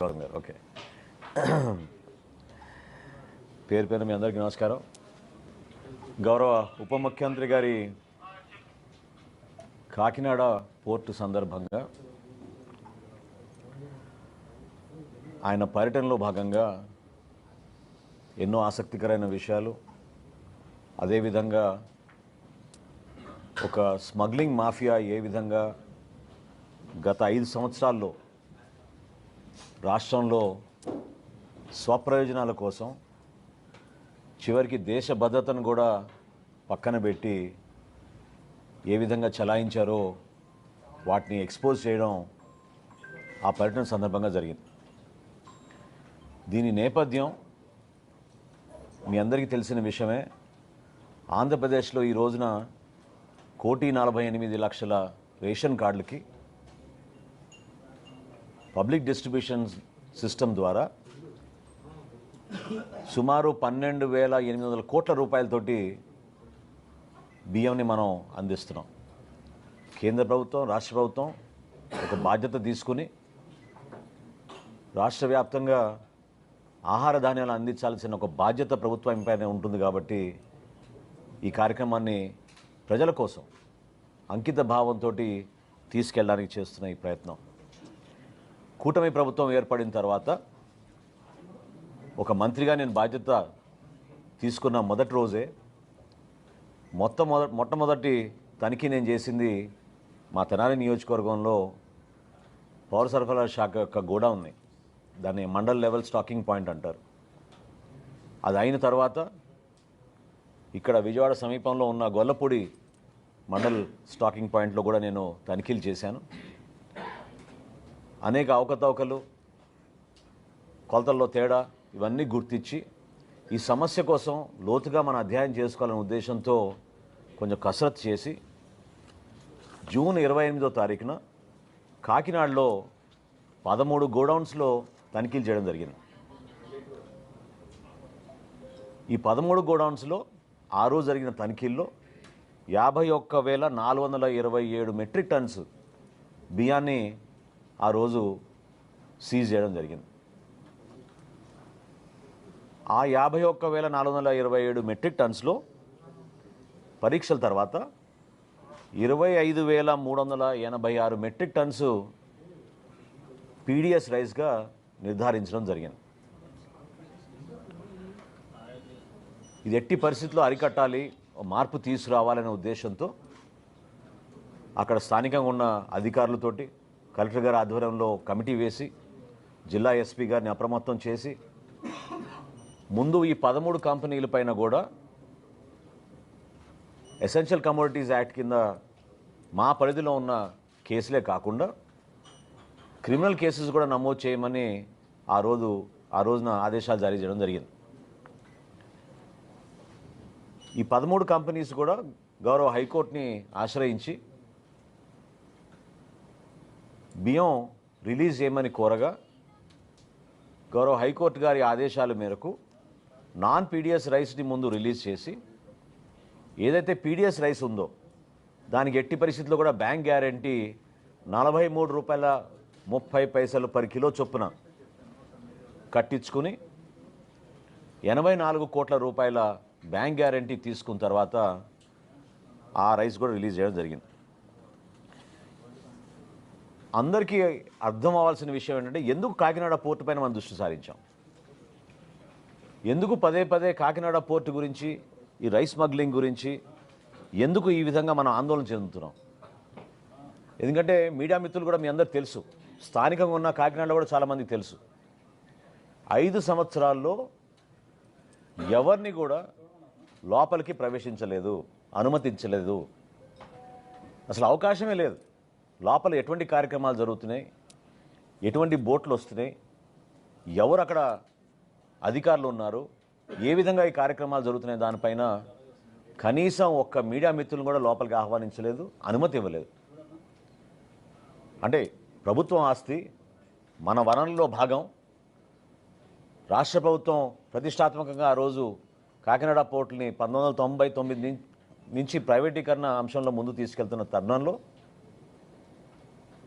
Doctor గారు okay. పేరు పేరు మీ అందరికీ నమస్కారం. గౌరవ ఉప ముఖ్యమంత్రి గారి కాకినాడ పోర్టు సందర్భంగా ఆయన పర్యటనలో భాగంగా ఎన్నో ఆసక్తికరమైన విషయాలు అదేవిధంగా ఒక స్మగ్లింగ్ మాఫియా ఏ విధంగా గత ఐదు సంవత్సరాల్లో రాష్ట్రంలో స్వప్రయోజనాల కోసం చివరికి దేశ భద్రతను కూడా పక్కన పెట్టి ఏ విధంగా చలాయించారో వాటిని ఎక్స్పోజ్ చేయడం ఆ పర్యటన సందర్భంగా జరిగింది. దీని నేపథ్యం మీ అందరికీ తెలిసిన విషయమే. ఆంధ్రప్రదేశ్లో ఈ రోజున కోటి నలభై ఎనిమిది లక్షల రేషన్ కార్డులకి పబ్లిక్ డిస్ట్రిబ్యూషన్ సిస్టమ్ ద్వారా సుమారు పన్నెండు వేల ఎనిమిది వందల కోట్ల రూపాయలతోటి బియ్యంని మనం అందిస్తున్నాం. కేంద్ర ప్రభుత్వం రాష్ట్ర ప్రభుత్వం ఒక బాధ్యత తీసుకుని రాష్ట్ర వ్యాప్తంగా ఆహార ధాన్యాలు అందించాల్సిన ఒక బాధ్యత ప్రభుత్వం పైన ఉంటుంది కాబట్టి ఈ కార్యక్రమాన్ని ప్రజల కోసం అంకిత భావంతో తీసుకెళ్ళడానికి చేస్తున్న ఈ ప్రయత్నం. కూటమి ప్రభుత్వం ఏర్పడిన తర్వాత ఒక మంత్రిగా నేను బాధ్యత తీసుకున్న మొదటి రోజే మొత్తం మొద మొట్టమొదటి తనిఖీ నేను చేసింది మా తెనాలి నియోజకవర్గంలో పౌర సరఫరాల శాఖ యొక్క గోడౌన్ని దాన్ని మండల్ లెవెల్ స్టాకింగ్ పాయింట్ అంటారు. అది అయిన తర్వాత ఇక్కడ విజయవాడ సమీపంలో ఉన్న గొల్లపూడి మండల్ స్టాకింగ్ పాయింట్లో కూడా నేను తనిఖీలు చేశాను. అనేక అవకతవకలు కొలతల్లో తేడా ఇవన్నీ గుర్తించి ఈ సమస్య కోసం లోతుగా మనం అధ్యయనం చేసుకోవాలనే ఉద్దేశంతో కొంచెం కసరత్తు చేసి జూన్ ఇరవై ఎనిమిదో తారీఖున కాకినాడలో పదమూడు గోడౌన్స్లో తనిఖీలు చేయడం జరిగింది. ఈ పదమూడు గోడౌన్స్లో ఆ రోజు జరిగిన తనిఖీల్లో యాభై ఒక్క వేల నాలుగు వందల ఇరవై ఏడు మెట్రిక్ టన్స్ బియ్యాన్ని ఆ రోజు సీజ్ చేయడం జరిగింది. ఆ యాభై ఒక్క వేల నాలుగు వందల ఇరవై ఏడు మెట్రిక్ టన్స్లో పరీక్షల తర్వాత ఇరవై ఐదు వేల మూడు వందల ఎనభై ఆరు మెట్రిక్ టన్స్ పీడిఎస్ రైస్గా నిర్ధారించడం జరిగింది. ఇది ఎట్టి పరిస్థితుల్లో అరికట్టాలి మార్పు తీసుకురావాలనే ఉద్దేశంతో అక్కడ స్థానికంగా ఉన్న అధికారులతోటి కలెక్టర్ గారి ఆధ్వర్యంలో కమిటీ వేసి జిల్లా ఎస్పీ గారిని అప్రమత్తం చేసి ముందు ఈ పదమూడు కంపెనీల పైన కూడా ఎసెన్షియల్ కమోడిటీస్ యాక్ట్ కింద మా పరిధిలో ఉన్న కేసులే కాకుండా క్రిమినల్ కేసెస్ కూడా నమోదు చేయమని ఆ రోజు ఆ రోజున ఆదేశాలు జారీ చేయడం జరిగింది. ఈ పదమూడు కంపెనీస్ కూడా గౌరవ హైకోర్టుని ఆశ్రయించి బియ్యం రిలీజ్ చేయమని కోరగా గౌరవ హైకోర్టు గారి ఆదేశాల మేరకు నాన్ పీడిఎస్ రైస్ని ముందు రిలీజ్ చేసి ఏదైతే పీడిఎస్ రైస్ ఉందో దానికి ఎట్టి పరిస్థితుల్లో కూడా బ్యాంక్ గ్యారంటీ నలభై మూడు రూపాయల ముప్పై పైసలు పర్ కిలో చొప్పున కట్టించుకుని ఎనభై నాలుగు కోట్ల రూపాయల బ్యాంక్ గ్యారంటీ తీసుకున్న తర్వాత ఆ రైస్ కూడా రిలీజ్ చేయడం జరిగింది. అందరికీ అర్థం అవ్వాల్సిన విషయం ఏంటంటే ఎందుకు కాకినాడ పోర్టు పైన మనం దృష్టి సారించాం? ఎందుకు పదే పదే కాకినాడ పోర్టు గురించి ఈ రైస్ స్మగ్లింగ్ గురించి ఎందుకు ఈ విధంగా మనం ఆందోళన చెందుతున్నాం? ఎందుకంటే మీడియా మిత్రులు కూడా మీ అందరికి తెలుసు. స్థానికంగా ఉన్న కాకినాడలో కూడా చాలామందికి తెలుసు. ఐదు సంవత్సరాల్లో ఎవరిని కూడా లోపలికి ప్రవేశించలేదు అనుమతించలేదు. అసలు అవకాశమే లేదు. లోపల ఎటువంటి కార్యక్రమాలు జరుగుతున్నాయి? ఎటువంటి బోట్లు వస్తున్నాయి? ఎవరు అక్కడ అధికారులు ఉన్నారు? ఏ విధంగా ఈ కార్యక్రమాలు జరుగుతున్నాయి? దానిపైన కనీసం ఒక్క మీడియా మిత్రులను కూడా లోపలికి ఆహ్వానించలేదు అనుమతి ఇవ్వలేదు. అంటే ప్రభుత్వం ఆస్తి మన వనరుల్లో భాగం. రాష్ట్ర ప్రభుత్వం ప్రతిష్టాత్మకంగా ఆ రోజు కాకినాడ పోర్టుని పంతొమ్మిది వందల తొంభై తొమ్మిది నుంచి ప్రైవేటీకరణ అంశంలో ముందు తీసుకెళ్తున్న తరుణంలో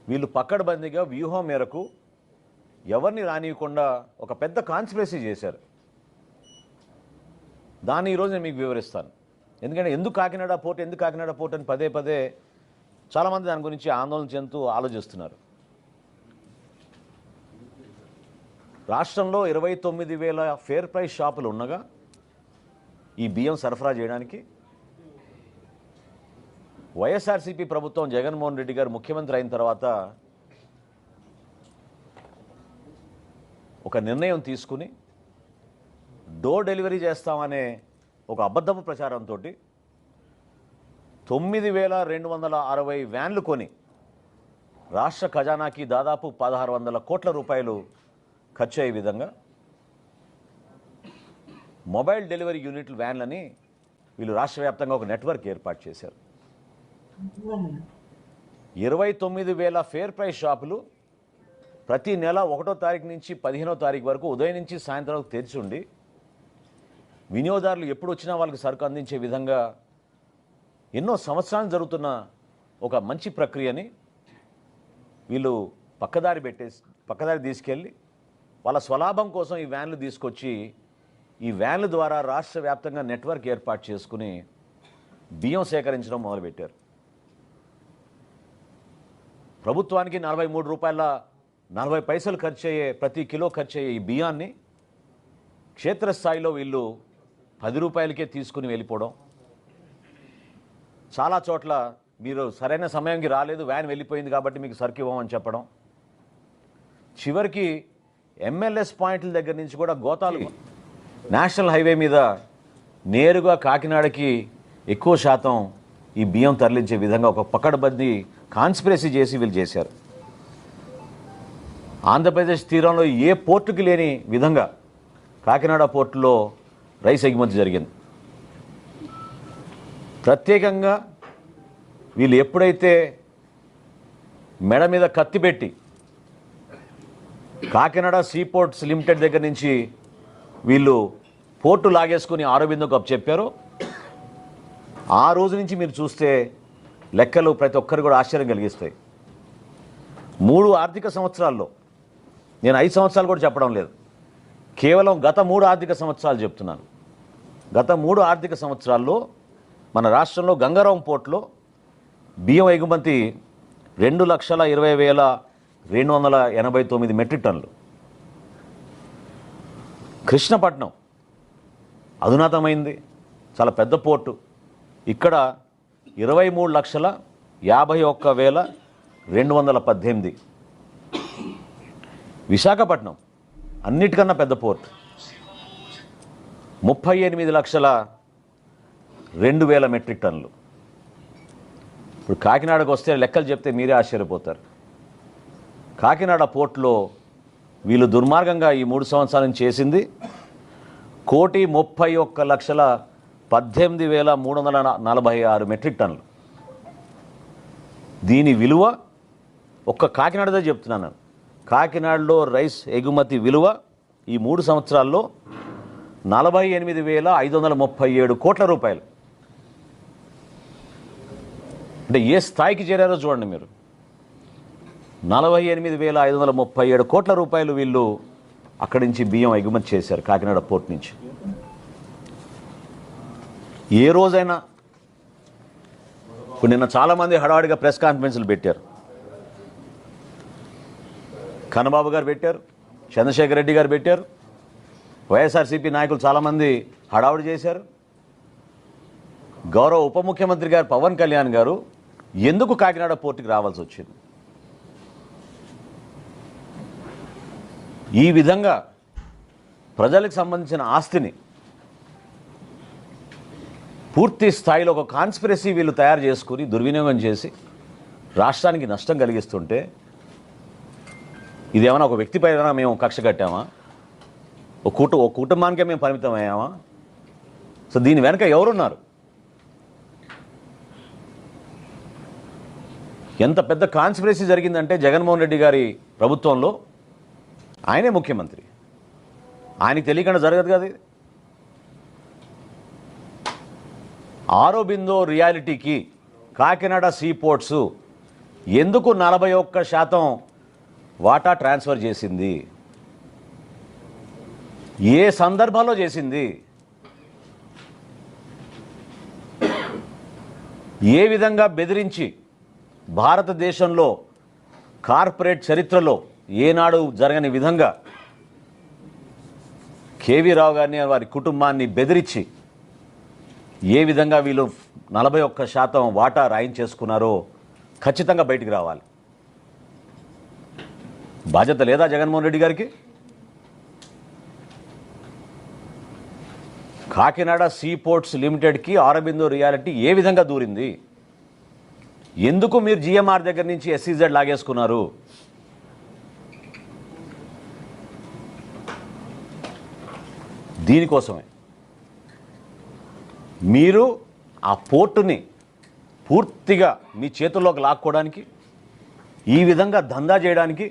వీళ్ళు పక్కడబందీగా వ్యూహం మేరకు ఎవరిని రానియకుండా ఒక పెద్ద కాన్స్పిరసీ చేశారు. దాన్ని ఈరోజు నేను మీకు వివరిస్తాను. ఎందుకంటే ఎందుకు కాకినాడ పోర్ట్ ఎందుకు కాకినాడ పోర్ట్ అని పదే పదే చాలామంది దాని గురించి ఆందోళన చెందుతూ ఆలోచిస్తున్నారు. రాష్ట్రంలో ఇరవై తొమ్మిది వేల ఫేర్ ప్రైస్ షాపులు ఉండగా ఈ బియ్యం సరఫరా చేయడానికి వైఎస్ఆర్సీపీ ప్రభుత్వం జగన్మోహన్ రెడ్డి గారు ముఖ్యమంత్రి అయిన తర్వాత ఒక నిర్ణయం తీసుకుని డోర్ డెలివరీ చేస్తామనే ఒక అబద్ధపు ప్రచారంతో తొమ్మిది వేల రెండు వందల అరవై వ్యాన్లు కొని రాష్ట్ర ఖజానాకి దాదాపు పదహారు వందల కోట్ల రూపాయలు ఖర్చు అయ్యే విధంగా మొబైల్ డెలివరీ యూనిట్లు వ్యాన్లని వీళ్ళు రాష్ట్ర వ్యాప్తంగా ఒక నెట్వర్క్ ఏర్పాటు చేశారు. ఇరవై తొమ్మిది వేల ఫేర్ ప్రైస్ షాపులు ప్రతి నెల ఒకటో తారీఖు నుంచి పదిహేనో తారీఖు వరకు ఉదయం నుంచి సాయంత్రం వరకు తెరిచి ఉండి వినియోగదారులు ఎప్పుడు వచ్చినా వాళ్ళకి సరుకు అందించే విధంగా ఎన్నో సంవత్సరాలు జరుగుతున్న ఒక మంచి ప్రక్రియని వీళ్ళు పక్కదారి పెట్టేసి పక్కదారి తీసుకెళ్ళి వాళ్ళ స్వలాభం కోసం ఈ వ్యాన్లు తీసుకొచ్చి ఈ వ్యాన్ల ద్వారా రాష్ట్ర వ్యాప్తంగా నెట్వర్క్ ఏర్పాటు చేసుకుని బియ్యం సేకరించడం మొదలుపెట్టారు. ప్రభుత్వానికి నలభై మూడు రూపాయల నలభై పైసలు ఖర్చు అయ్యే ప్రతి కిలో ఖర్చు అయ్యే ఈ బియ్యాన్ని క్షేత్రస్థాయిలో వీళ్ళు పది రూపాయలకే తీసుకుని వెళ్ళిపోవడం. చాలా చోట్ల మీరు సరైన సమయానికి రాలేదు వ్యాన్ వెళ్ళిపోయింది కాబట్టి మీకు సరుకు ఇవ్వమని చెప్పడం. చివరికి ఎంఎల్ఎస్ పాయింట్ల దగ్గర నుంచి కూడా గోతాలు. నేషనల్ హైవే మీద నేరుగా కాకినాడకి ఎక్కువ శాతం ఈ బియ్యం తరలించే విధంగా ఒక పకడ్బందీ కాన్స్పిరసీ చేసి వీళ్ళు చేశారు. ఆంధ్రప్రదేశ్ తీరంలో ఏ పోర్టుకి లేని విధంగా కాకినాడ పోర్టులో రైస్ ఎగుమతి జరిగింది. ప్రత్యేకంగా వీళ్ళు ఎప్పుడైతే మెడ మీద కత్తి పెట్టి కాకినాడ సీ పోర్ట్స్ లిమిటెడ్ దగ్గర నుంచి వీళ్ళు పోర్టు లాగేసుకుని ఆరోబిందుకు అప్పు చెప్పారో ఆ రోజు నుంచి మీరు చూస్తే లెక్కలు ప్రతి ఒక్కరు కూడా ఆశ్చర్యం కలిగిస్తాయి. మూడు ఆర్థిక సంవత్సరాల్లో నేను ఐదు సంవత్సరాలు కూడా చెప్పడం లేదు. కేవలం గత మూడు ఆర్థిక సంవత్సరాలు చెప్తున్నాను. గత మూడు ఆర్థిక సంవత్సరాల్లో మన రాష్ట్రంలో గంగారాం పోర్ట్లో బియ్యం ఎగుమతి రెండు లక్షల ఇరవై వేల రెండు వందల ఎనభై తొమ్మిది మెట్రిక్ టన్నులు. కృష్ణపట్నం అధునాతమైంది చాలా పెద్ద పోర్టు. ఇక్కడ ఇరవై మూడు లక్షల యాభై ఒక్క వేల రెండు వందల పద్దెనిమిది. విశాఖపట్నం అన్నిటికన్నా పెద్ద పోర్ట్. ముప్పై ఎనిమిది లక్షల రెండు వేల మెట్రిక్ టన్నులు. ఇప్పుడు కాకినాడకు వస్తే లెక్కలు చెప్తే మీరే ఆశ్చర్యపోతారు. కాకినాడ పోర్ట్లో వీళ్ళు దుర్మార్గంగా ఈ మూడు సంవత్సరాల నుంచి చేసింది కోటి ముప్పై ఒక్క లక్షల పద్దెనిమిది వేల మూడు వందల నలభై ఆరు మెట్రిక్ టన్నులు. దీని విలువ ఒక్క కాకినాడదే చెప్తున్నాను కాకినాడలో రైస్ ఎగుమతి విలువ ఈ మూడు సంవత్సరాల్లో నలభై ఎనిమిది వేల ఐదు వందల ముప్పై ఏడు కోట్ల రూపాయలు. అంటే ఏ స్థాయికి చేరారో చూడండి మీరు. నలభై ఎనిమిది వేల ఐదు వందల ముప్పై ఏడు కోట్ల రూపాయలు వీళ్ళు అక్కడి నుంచి బియ్యం ఎగుమతి చేశారు కాకినాడ పోర్ట్ నుంచి. ఏ రోజైనా. ఇప్పుడు నిన్న చాలామంది హడావిడిగా ప్రెస్ కాన్ఫరెన్స్లు పెట్టారు. కన్నబాబు గారు పెట్టారు చంద్రశేఖర్ రెడ్డి గారు పెట్టారు వైఎస్ఆర్సీపీ నాయకులు చాలామంది హడావుడి చేశారు. గౌరవ ఉప ముఖ్యమంత్రి గారు పవన్ కళ్యాణ్ గారు ఎందుకు కాకినాడ పోర్టుకి రావాల్సి వచ్చింది? ఈ విధంగా ప్రజలకు సంబంధించిన ఆస్తిని పూర్తి స్థాయిలో ఒక కాన్స్పిరసీ వీళ్ళు తయారు చేసుకుని దుర్వినియోగం చేసి రాష్ట్రానికి నష్టం కలిగిస్తుంటే ఇదేమైనా ఒక వ్యక్తి పైన మేము కక్ష కట్టామా? ఒక కుటు ఒక కుటుంబానికే మేము పరిమితం అయ్యామా? సో దీని వెనక ఎవరున్నారు? ఎంత పెద్ద కాన్స్పిరసీ జరిగిందంటే జగన్మోహన్ రెడ్డి గారి ప్రభుత్వంలో ఆయనే ముఖ్యమంత్రి. ఆయనకి తెలియకుండా జరగదు కదా ఇది. ఆరోబిందో రియాలిటీకి కాకినాడ సీపోర్ట్స్ ఎందుకు నలభై ఒక్క శాతం వాటా ట్రాన్స్ఫర్ చేసింది? ఏ సందర్భంలో చేసింది? ఏ విధంగా బెదిరించి భారతదేశంలో కార్పొరేట్ చరిత్రలో ఏనాడు జరగని విధంగా కేవీ రావు గారిని వారి కుటుంబాన్ని బెదిరించి ఏ విధంగా వీళ్ళు నలభై ఒక్క శాతం వాటా రాయించేసుకున్నారో ఖచ్చితంగా బయటికి రావాలి. బాధ్యత లేదా జగన్మోహన్ రెడ్డి గారికి? కాకినాడ సీ పోర్ట్స్ లిమిటెడ్కి ఆరబిందో రియాలిటీ ఏ విధంగా దూరింది? ఎందుకు మీరు జిఎంఆర్ దగ్గర నుంచి ఎస్సీజెడ్ లాగేసుకున్నారు? దీనికోసమే. మీరు ఆ పోర్టుని పూర్తిగా మీ చేతుల్లోకి లాక్కోవడానికి ఈ విధంగా దందా చేయడానికి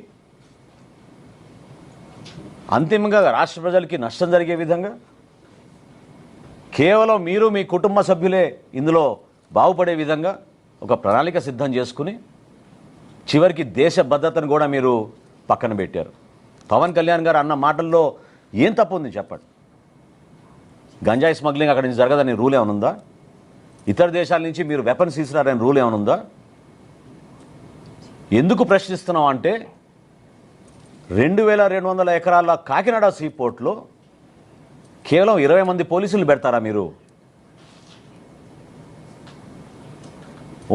అంతిమంగా రాష్ట్ర ప్రజలకి నష్టం జరిగే విధంగా కేవలం మీరు మీ కుటుంబ సభ్యులే ఇందులో బాగుపడే విధంగా ఒక ప్రణాళిక సిద్ధం చేసుకుని చివరికి దేశ భద్రతను కూడా మీరు పక్కన పెట్టారు. పవన్ కళ్యాణ్ గారు అన్న మాటల్లో ఏం తప్పు ఉంది చెప్పండి? గంజాయి స్మగ్లింగ్ అక్కడి నుంచి జరగదని రూల్ ఏమైనా ఉందా? ఇతర దేశాల నుంచి మీరు వెపన్స్ తీసుకురారని రూల్ ఏమైనా ఉందా? ఎందుకు ప్రశ్నిస్తున్నాం అంటే రెండు వేల రెండు వందల ఎకరాల కాకినాడ సీపోర్ట్లో కేవలం ఇరవై మంది పోలీసులు పెడతారా మీరు?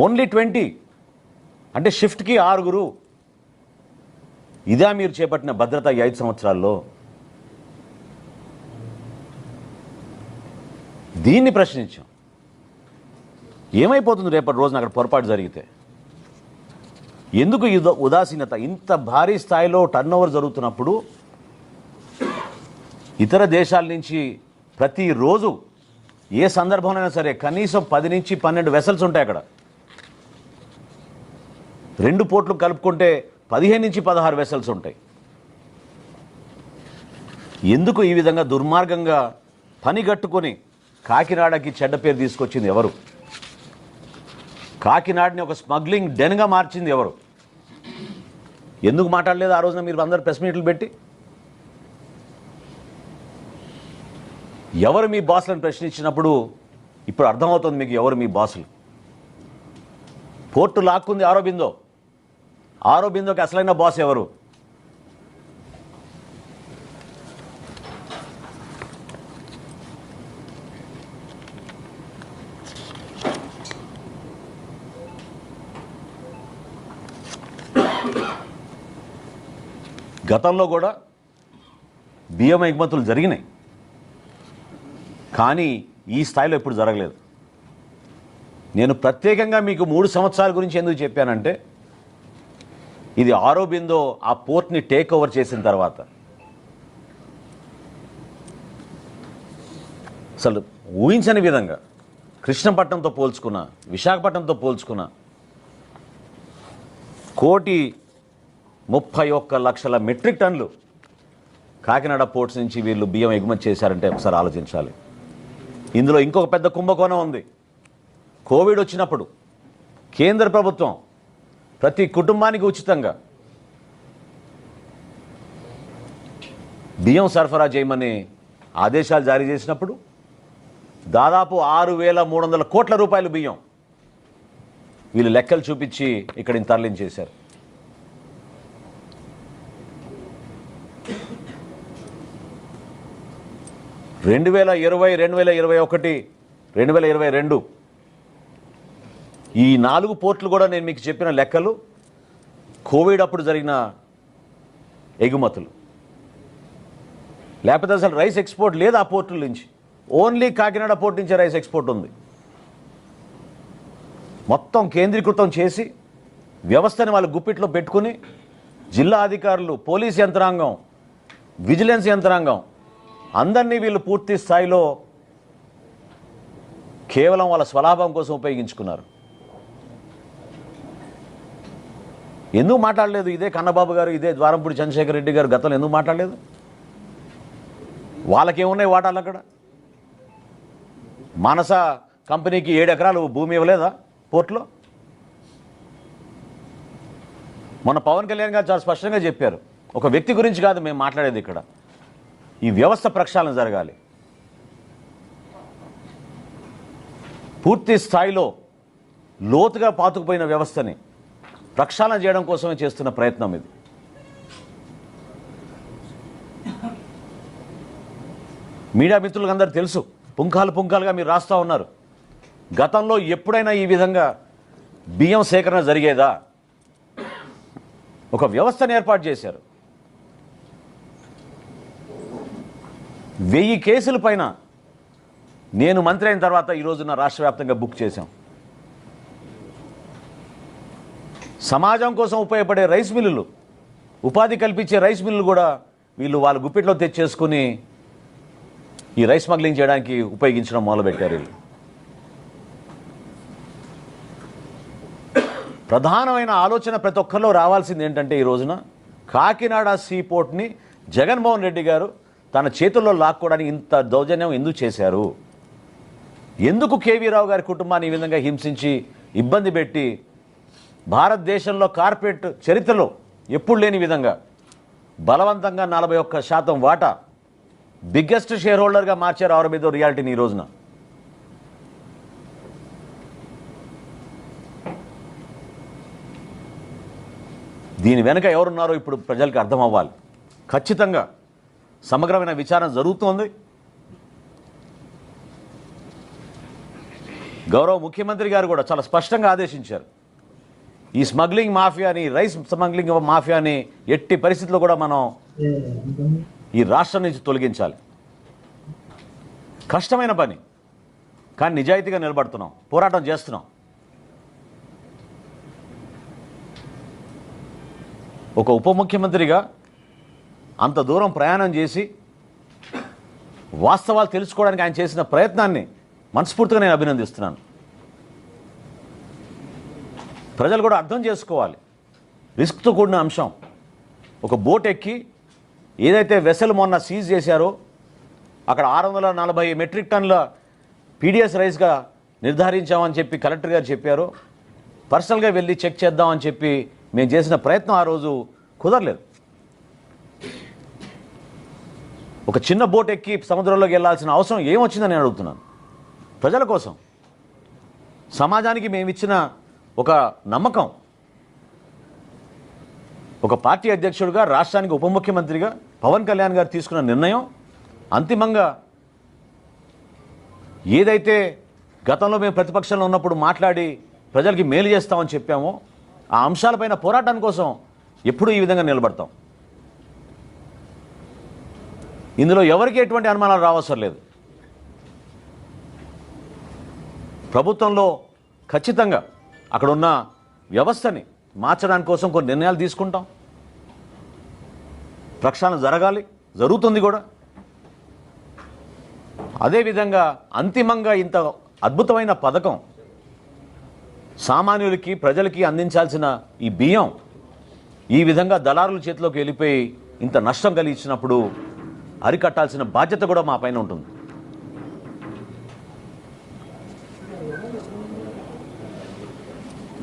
Only twenty. అంటే షిఫ్ట్కి ఆరుగురు. ఇదా మీరు చేపట్టిన భద్రత ఈ ఐదు సంవత్సరాల్లో. దీన్ని ప్రశ్నించాం. ఏమైపోతుంది రేపటి రోజున అక్కడ పొరపాటు జరిగితే? ఎందుకు ఈ ఉదా- ఉదాసీనత? ఇంత భారీ స్థాయిలో టర్న్ ఓవర్ జరుగుతున్నప్పుడు ఇతర దేశాల నుంచి ప్రతిరోజు ఏ సందర్భంలోనైనా సరే కనీసం పది నుంచి పన్నెండు వెసల్స్ ఉంటాయి అక్కడ. రెండు పోట్లు కలుపుకుంటే పదిహేను నుంచి పదహారు వెసల్స్ ఉంటాయి. ఎందుకు ఈ విధంగా దుర్మార్గంగా పని కట్టుకొని కాకినాడకి చెడ్డ పేరు తీసుకొచ్చింది ఎవరు? కాకినాడని ఒక స్మగ్లింగ్ డెన్గా మార్చింది ఎవరు? ఎందుకు మాట్లాడలేదు ఆ రోజున మీరు అందరు ప్రెస్ మీట్లు పెట్టి? ఎవరు మీ బాసులను ప్రశ్నించినప్పుడు ఇప్పుడు అర్థమవుతుంది మీకు ఎవరు మీ బాసులు? పోర్టు లాక్కుంది ఆరోబిందో. ఆరోబిందోకి అసలైన బాస్ ఎవరు? గతంలో కూడా బియ్యం ఎగుమతులు జరిగినాయి. కానీ ఈ స్థాయిలో ఎప్పుడు జరగలేదు. నేను ప్రత్యేకంగా మీకు మూడు సంవత్సరాల గురించి ఎందుకు చెప్పానంటే ఇది ఆరోబిందో ఆ పోర్ట్ని టేక్ ఓవర్ చేసిన తర్వాత. అసలు ఊహించని విధంగా కృష్ణపట్నంతో పోల్చుకున్న విశాఖపట్నంతో పోల్చుకున్న కోటి ముప్పై ఒక్క లక్షల మెట్రిక్ టన్లు కాకినాడ పోర్ట్స్ నుంచి వీళ్ళు బియ్యం ఎగుమతి చేశారంటే ఒకసారి ఆలోచించాలి. ఇందులో ఇంకొక పెద్ద కుంభకోణం ఉంది. కోవిడ్ వచ్చినప్పుడు కేంద్ర ప్రభుత్వం ప్రతి కుటుంబానికి ఉచితంగా బియ్యం సరఫరా చేయమని ఆదేశాలు జారీ చేసినప్పుడు దాదాపు ఆరు వేల మూడు వందల కోట్ల రూపాయలు బియ్యం వీళ్ళు లెక్కలు చూపించి ఇక్కడిని తరలించేశారు రెండు వేల ఇరవై రెండు వేల ఇరవై ఒకటి రెండు వేల ఇరవై రెండు. ఈ నాలుగు పోర్ట్లు కూడా నేను మీకు చెప్పిన లెక్కలు కోవిడ్ అప్పుడు జరిగిన ఎగుమతులు. లేకపోతే అసలు రైస్ ఎక్స్పోర్ట్ లేదు ఆ పోర్టుల నుంచి. ఓన్లీ కాకినాడ పోర్ట్ నుంచే రైస్ ఎక్స్పోర్ట్ ఉంది. మొత్తం కేంద్రీకృతం చేసి వ్యవస్థని వాళ్ళు గుప్పిట్లో పెట్టుకుని జిల్లా అధికారులు పోలీస్ యంత్రాంగం విజిలెన్స్ యంత్రాంగం అందరినీ వీళ్ళు పూర్తి స్థాయిలో కేవలం వాళ్ళ స్వలాభం కోసం ఉపయోగించుకున్నారు. ఎందుకు మాట్లాడలేదు? ఇదే కన్నబాబు గారు ఇదే ద్వారంపూడి చంద్రశేఖర్ రెడ్డి గారు గతంలో ఎందుకు మాట్లాడలేదు? వాళ్ళకేమున్నాయి వాటాలు అక్కడ? మానస కంపెనీకి ఏడు ఎకరాలు భూమి ఇవ్వలేదా పోర్ట్లో? మొన్న పవన్ కళ్యాణ్ గారు చాలా స్పష్టంగా చెప్పారు. ఒక వ్యక్తి గురించి కాదు మేము మాట్లాడేది ఇక్కడ. ఈ వ్యవస్థ ప్రక్షాళన జరగాలి. పూర్తి స్థాయిలో లోతుగా పాతుకుపోయిన వ్యవస్థని ప్రక్షాళన చేయడం కోసమే చేస్తున్న ప్రయత్నం ఇది. మీడియా మిత్రులకు అందరూ తెలుసు పుంఖాలు పుంఖాలుగా మీరు రాస్తూ ఉన్నారు. గతంలో ఎప్పుడైనా ఈ విధంగా బియ్యం సేకరణ జరిగేదా? ఒక వ్యవస్థను ఏర్పాటు చేశారు. వెయ్యి కేసుల పైన నేను మంత్రి అయిన తర్వాత ఈరోజున రాష్ట్ర వ్యాప్తంగా బుక్ చేశాం. సమాజం కోసం ఉపయోగపడే రైస్ మిల్లులు ఉపాధి కల్పించే రైస్ మిల్లులు కూడా వీళ్ళు వాళ్ళ గుప్పిట్లో తెచ్చేసుకుని ఈ రైస్ స్మగ్లింగ్ చేయడానికి ఉపయోగించడం మొదలుపెట్టారు వీళ్ళు. ప్రధానమైన ఆలోచన ప్రతి ఒక్కరిలో రావాల్సింది ఏంటంటే ఈ రోజున కాకినాడ సీ పోర్ట్ని జగన్మోహన్ రెడ్డి గారు తన చేతుల్లో లాక్కోవడానికి ఇంత దౌర్జన్యం ఎందుకు చేశారు? ఎందుకు కేవీ రావు గారి కుటుంబాన్ని ఈ విధంగా హింసించి ఇబ్బంది పెట్టి భారతదేశంలో కార్పొరేట్ చరిత్రలో ఎప్పుడు లేని విధంగా బలవంతంగా నలభై ఒక్క శాతం వాటా బిగ్గెస్ట్ షేర్ హోల్డర్గా మార్చారు ఆరోగ్య రియాలిటీని ఈ రోజున? దీని వెనుక ఎవరున్నారో ఇప్పుడు ప్రజలకు అర్థం అవ్వాలి ఖచ్చితంగా సమగ్రమైన విచారణ జరుగుతోంది. గౌరవ ముఖ్యమంత్రి గారు కూడా చాలా స్పష్టంగా ఆదేశించారు. ఈ స్మగ్లింగ్ మాఫియాని రైస్ స్మగ్లింగ్ మాఫియాని ఎట్టి పరిస్థితుల్లో కూడా మనం ఈ రాష్ట్రం నుంచి తొలగించాలి. కష్టమైన పని కానీ నిజాయితీగా నిలబడుతున్నాం పోరాటం చేస్తున్నాం. ఒక ఉప ముఖ్యమంత్రిగా అంత దూరం ప్రయాణం చేసి వాస్తవాలు తెలుసుకోవడానికి ఆయన చేసిన ప్రయత్నాన్ని మనస్ఫూర్తిగా నేను అభినందిస్తున్నాను. ప్రజలు కూడా అర్థం చేసుకోవాలి. రిస్క్తో కూడిన అంశం. ఒక బోట్ ఎక్కి ఏదైతే వెసలు మొన్న సీజ్ చేశారో అక్కడ ఆరు వందల నలభై మెట్రిక్ టన్ల పీడిఎస్ రైస్గా నిర్ధారించామని చెప్పి కలెక్టర్ గారు చెప్పారు. పర్సనల్గా వెళ్ళి చెక్ చేద్దామని చెప్పి మేము చేసిన ప్రయత్నం ఆ రోజు కుదరలేదు. ఒక చిన్న బోట్ ఎక్కి సముద్రంలోకి వెళ్ళాల్సిన అవసరం ఏమొచ్చిందని నేను అడుగుతున్నాను. ప్రజల కోసం. సమాజానికి మేము ఇచ్చిన ఒక నమ్మకం. ఒక పార్టీ అధ్యక్షుడిగా రాష్ట్రానికి ఉప ముఖ్యమంత్రిగా పవన్ కళ్యాణ్ గారు తీసుకున్న నిర్ణయం అంతిమంగా ఏదైతే గతంలో మేము ప్రతిపక్షంలో ఉన్నప్పుడు మాట్లాడి ప్రజలకి మేలు చేస్తామని చెప్పామో ఆ అంశాలపైన పోరాటం కోసం ఎప్పుడూ ఈ విధంగా నిలబడతాం. ఇందులో ఎవరికి ఎటువంటి అనుమానాలు రావసరం లేదు. ప్రభుత్వంలో ఖచ్చితంగా అక్కడ ఉన్న వ్యవస్థని మార్చడానికి కోసం కొన్ని నిర్ణయాలు తీసుకుంటాం. ప్రక్షాళన జరగాలి జరుగుతుంది కూడా. అదేవిధంగా అంతిమంగా ఇంత అద్భుతమైన పథకం సామాన్యులకి ప్రజలకి అందించాల్సిన ఈ బియ్యం ఈ విధంగా దళారుల చేతిలోకి వెళ్ళిపోయి ఇంత నష్టం కలిగించినప్పుడు అరికట్టాల్సిన బాధ్యత కూడా మా పైన ఉంటుంది.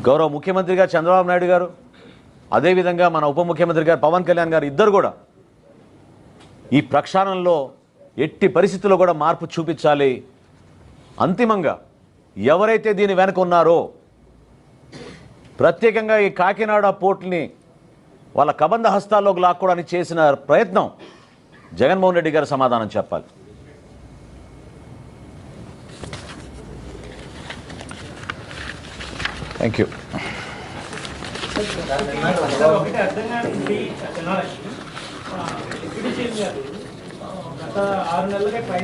గౌరవ ముఖ్యమంత్రి గారు చంద్రబాబు నాయుడు గారు అదేవిధంగా మన ఉప ముఖ్యమంత్రి గారు పవన్ కళ్యాణ్ గారు ఇద్దరు కూడా ఈ ప్రక్షాళనలో ఎట్టి పరిస్థితుల్లో కూడా మార్పు చూపించాలి. అంతిమంగా ఎవరైతే దీని వెనక ఉన్నారో ప్రత్యేకంగా ఈ కాకినాడ పోర్టుని వాళ్ళ కబంధ హస్తాల్లోకి లాక్కోవడానికి చేసిన ప్రయత్నం జగన్మోహన్ రెడ్డి గారు సమాధానం చెప్పాలి. థ్యాంక్ యూ గత ఆరు నెలలుగా ట్రై